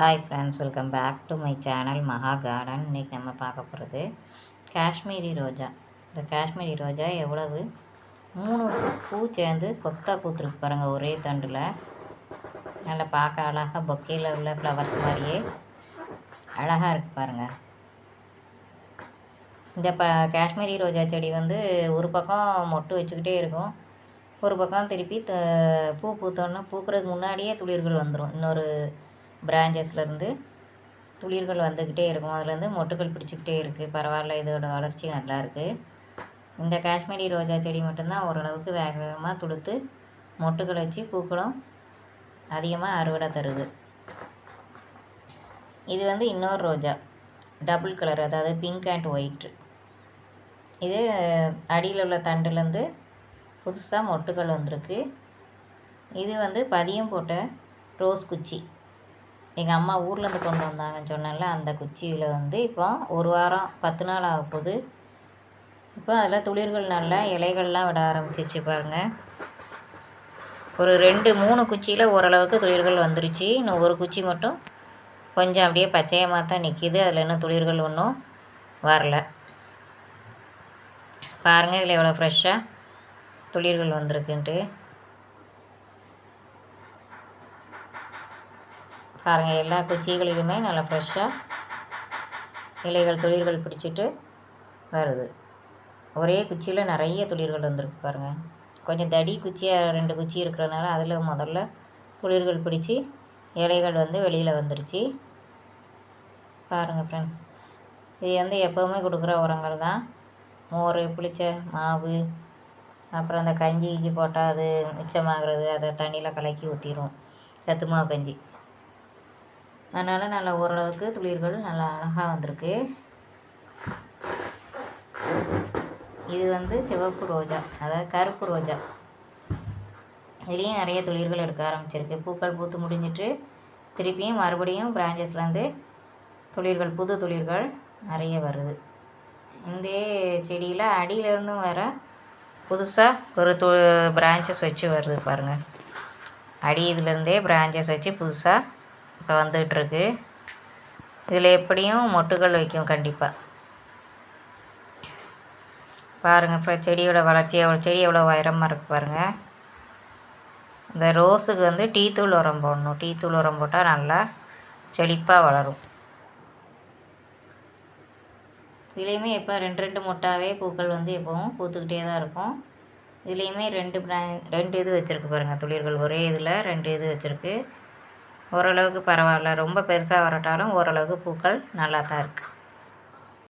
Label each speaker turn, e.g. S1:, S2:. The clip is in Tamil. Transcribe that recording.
S1: Hi friends welcome back to my channel Maha garden இன்றைக்கி நம்ம பார்க்க போகிறது காஷ்மீரி ரோஜா. இந்த காஷ்மீரி ரோஜா எவ்வளவு? மூணு பூ சேர்ந்து கொத்தா பூத்துருக்கு பாருங்கள் ஒரே தண்டில். நல்லா பார்க்க அழகாக பொக்கையில் உள்ள ஃப்ளவர்ஸ் மாதிரியே அழகாக இருக்குது பாருங்கள் இந்த ப காஷ்மீரி ரோஜா செடி வந்து ஒரு பக்கம் மொட்டு வச்சுக்கிட்டே இருக்கும். ஒரு பக்கம் திருப்பி த பூ பூத்தோன்னா பூக்கிறதுக்கு முன்னாடியே துளிர்கள் வந்துடும் இன்னொரு பிரான்ச்சஸ்லேருந்து துளிர்கள் வந்துக்கிட்டே இருக்கும். அதுலேருந்து மொட்டுகள் பிடிச்சிக்கிட்டே இருக்குது பரவாயில்ல இதோட வளர்ச்சி நல்லா இருக்குது இந்த காஷ்மீரி ரோஜா செடி மட்டும்தான் ஓரளவுக்கு வேக வேகமாக துளுத்து மொட்டுகள் வச்சு பூக்களும் அதிகமாக அறுவடை தருது. இது வந்து இன்னொரு ரோஜா. டபுள் கலர் அதாவது பிங்க் அண்ட் ஒயிட். இது அடியில் உள்ள தண்டுலேருந்து புதுசாக மொட்டுகள் வந்திருக்கு. இது வந்து பதியம் போட்ட ரோஸ் குச்சி. எங்கள் அம்மா ஊர்லேருந்து கொண்டு வந்தாங்கன்னு சொன்னேன்ல அந்த குச்சியில் வந்து இப்போ ஒரு வாரம் பத்து நாள் ஆக போகுது. இப்போ அதில் துளிர்கள் நல்லா இலைகள்லாம் விட ஆரம்பிச்சிருச்சு பாருங்கள் ஒரு ரெண்டு மூணு குச்சியில் ஓரளவுக்கு துளிர்கள் வந்துருச்சு. இன்னும் ஒரு குச்சி மட்டும் கொஞ்சம் அப்படியே பச்சையமாக தான் நிற்கிது அதில் இன்னும் துளிர்கள் ஒன்றும் வரல. பாருங்கள் இதில் எவ்வளோ ஃப்ரெஷ்ஷாக துளிர்கள் வந்திருக்குன்ட்டு. பாருங்கள் எல்லா குச்சிகளிலுமே நல்லா ஃப்ரெஷ்ஷாக இலைகள் துளிர்கள் பிடிச்சிட்டு வருது. ஒரே குச்சியில் நிறைய துளிர்கள் வந்துருக்கு பாருங்கள் கொஞ்சம் தடி குச்சியாக ரெண்டு குச்சி இருக்கிறதுனால அதில் முதல்ல துளிர்கள் பிடிச்சி இலைகள் வந்து வெளியில் வந்துருச்சு. பாருங்கள் ஃப்ரெண்ட்ஸ் இது வந்து எப்போவுமே கொடுக்குற உரங்கள் தான். மோர் புளிச்ச மாவு அப்புறம் அந்த கஞ்சி இஞ்சி போட்டால் அது மிச்சமாகிறது அதை தண்ணியில் கலக்கி ஊற்றிடும் சத்து மாவு கஞ்சி. அதனால் நல்லா ஓரளவுக்கு துளிர்கள் நல்லா அழகாக வந்திருக்கு. இது வந்து சிவப்பு ரோஜா அதாவது கருப்பு ரோஜா. இதுலேயும் நிறைய துளிர்கள் எடுக்க ஆரம்பிச்சிருக்கு. பூக்கள் பூத்து முடிஞ்சிட்டு திருப்பியும் மறுபடியும் பிரான்ச்சஸ்லேருந்து துளிர்கள் புது துளிர்கள் நிறைய வருது. இந்த செடியில் அடியிலேருந்தும் வர புதுசாக ஒரு து பிரான்ச்சஸ் வச்சு வருது பாருங்கள் அடி இதுலேருந்தே பிரான்ச்சஸ் வச்சு புதுசாக இப்போ வந்துகிட்ருக்கு. இதில் எப்படியும் மொட்டுகள் வைக்கும் கண்டிப்பாக. பாருங்கள் இப்போ செடியோட வளர்ச்சி எவ்வளோ செடி எவ்வளோ உயரமாக இருக்குது பாருங்கள் இந்த ரோஸுக்கு வந்து டீ தூள் உரம் போடணும். டீ தூள் உரம் போட்டால் நல்லா செழிப்பாக வளரும். இதுலேயுமே எப்போ ரெண்டு ரெண்டு மொட்டாவே பூக்கள் வந்து எப்போவும் பூத்துக்கிட்டே தான் இருக்கும். இதுலேயுமே ரெண்டு ரெண்டு இது வச்சுருக்கு பாருங்கள் துளிர்கள். ஒரே இதில் ரெண்டு இது வச்சுருக்கு. ஓரளவுக்கு பரவாயில்ல. ரொம்ப பெருசாக வரட்டாலும் ஓரளவுக்கு பூக்கள் நல்லா தான் இருக்குது